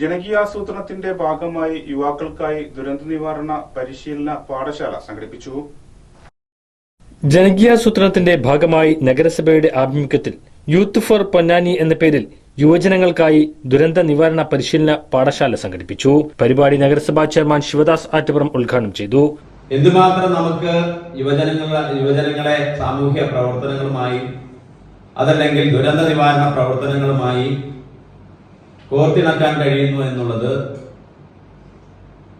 ജനകീയാസൂത്രണത്തിന്റെ ഭാഗമായി യുവാക്കൾക്കായി ദുരന്ത നിവാരണ പരിശീലന പാഠശാല സംഘടിപ്പിച്ചു. ജനകീയാസൂത്രണത്തിന്റെ ഭാഗമായി നഗരസഭയുടെ ആഭിമുഖ്യത്തിൽ യൂത്ത് ഫോർ പൊന്നാനി എന്ന പേരിൽ യുവജനങ്ങൾക്കായി ദുരന്ത നിവാരണ പരിശീലന പാഠശാല സംഘടിപ്പിച്ചു. പരിപാടി നഗരസഭാ ചെയർമാൻ ശിവദാസ് ആറ്റപുറം ഉദ്ഘാടനം ചെയ്തു. എന്തുമാത്രം നമുക്ക് യുവജനങ്ങളെ യുവജനങ്ങളെ സാമൂഹ്യ പ്രവർത്തനങ്ങളുമായി അതല്ലെങ്കിൽ ദുരന്ത നിവാരണ പ്രവർത്തനങ്ങളുമായി കോർത്തിണക്കാൻ കഴിയുന്നു എന്നുള്ളത്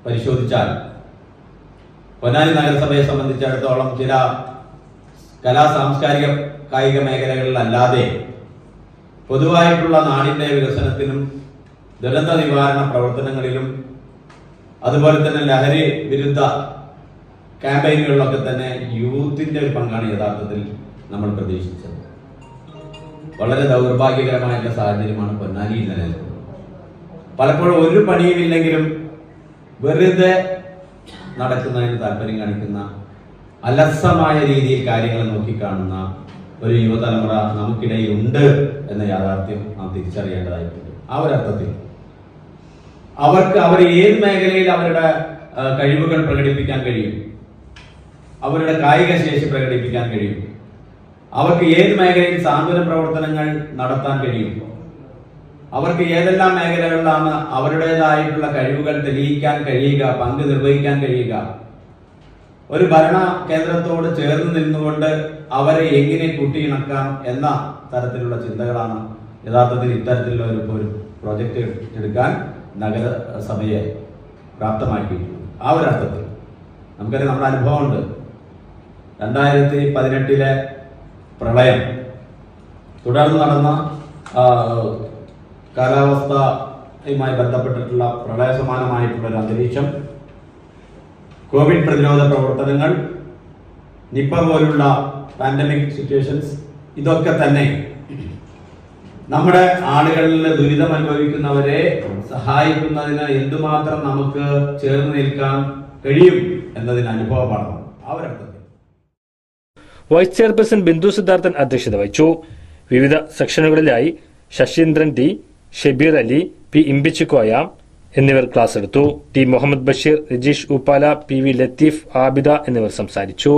പരിശോധിച്ചാൽ പൊന്നാനി നഗരസഭയെ സംബന്ധിച്ചിടത്തോളം ചില കലാ സാംസ്കാരിക കായിക മേഖലകളിലല്ലാതെ പൊതുവായിട്ടുള്ള നാടിന്റെ വികസനത്തിനും ദുരന്ത നിവാരണ പ്രവർത്തനങ്ങളിലും അതുപോലെ തന്നെ ലഹരി വിരുദ്ധ ക്യാമ്പയിനുകളിലൊക്കെ തന്നെ യൂത്തിന്റെ ഒരു പങ്കാണ് യഥാർത്ഥത്തിൽ നമ്മൾ പ്രതീക്ഷിച്ചത്. വളരെ ദൗർഭാഗ്യകരമായ സാഹചര്യമാണ് പൊന്നാനിയിൽ നിലനിൽക്കുന്നത് പലപ്പോഴും ഒരു പണിയുമില്ലെങ്കിലും വെറുതെ നടക്കുന്നതിന് താല്പര്യം കാണിക്കുന്ന അലസമായ രീതിയിൽ കാര്യങ്ങൾ നോക്കിക്കാണുന്ന ഒരു യുവതലമുറ നമുക്കിടയിൽ ഉണ്ട് എന്ന യാഥാർത്ഥ്യം നാം തിരിച്ചറിയേണ്ടതായിട്ടുണ്ട്. ആ ഒരർത്ഥത്തിൽ അവർക്ക് അവർ ഏത് മേഖലയിൽ അവരുടെ കഴിവുകൾ പ്രകടിപ്പിക്കാൻ കഴിയും? അവരുടെ കായിക ശേഷി പ്രകടിപ്പിക്കാൻ കഴിയും? അവർക്ക് ഏത് മേഖലയിൽ സാന്ത്വന പ്രവർത്തനങ്ങൾ നടത്താൻ കഴിയും? അവർക്ക് ഏതെല്ലാം മേഖലകളിലാണ് അവരുടേതായിട്ടുള്ള കഴിവുകൾ തെളിയിക്കാൻ കഴിയുക പങ്ക് നിർവഹിക്കാൻ കഴിയുക? ഒരു ഭരണ കേന്ദ്രത്തോട് ചേർന്ന് നിന്നുകൊണ്ട് അവരെ എങ്ങനെ കൂട്ടിയിണക്കാം എന്ന തരത്തിലുള്ള ചിന്തകളാണ് യഥാർത്ഥത്തിൽ ഇത്തരത്തിലുള്ള ഒരു ഒരു പ്രോജക്റ്റ് എടുക്കാൻ നഗരസഭയെ പ്രാപ്തമാക്കിയിട്ടുള്ളത് ആ ഒരു അർത്ഥത്തിൽ നമുക്കറിയാം നമ്മുടെ അനുഭവമുണ്ട്. രണ്ടായിരത്തി പതിനെട്ടിലെ പ്രളയം തുടർന്ന് നടന്ന കാലാവസ്ഥയുമായി ബന്ധപ്പെട്ടിട്ടുള്ള പ്രളയ സമാനമായിട്ടുള്ള ഒരു അന്തരീക്ഷം കോവിഡ് പ്രതിരോധ പ്രവർത്തനങ്ങൾ നിപ്പ പോലുള്ള പാൻഡമിക് സിറ്റുവേഷൻസ് ഇതൊക്കെ തന്നെ നമ്മുടെ ആളുകളിൽ ദുരിതം അനുഭവിക്കുന്നവരെ സഹായിക്കുന്നതിന് എന്തുമാത്രം നമുക്ക് ചേർന്ന് നിൽക്കാൻ കഴിയും എന്നതിന് അനുഭവമാണ് ആ വൈസ് ചെയർപേഴ്സൺ ബിന്ദു സിദ്ധാർത്ഥൻ അധ്യക്ഷത വഹിച്ചു. വിവിധ സെക്ഷനുകളിലായി ശശീന്ദ്രൻ ടി ഷെബീർ അലി പി ഇമ്പിച്ചിക്കോയ എന്നിവർ ക്ലാസ് എടുത്തു. T Muhammad Basheer Rajeesh Uppala P V Latheef Abida എന്നിവർ സംസാരിച്ചു.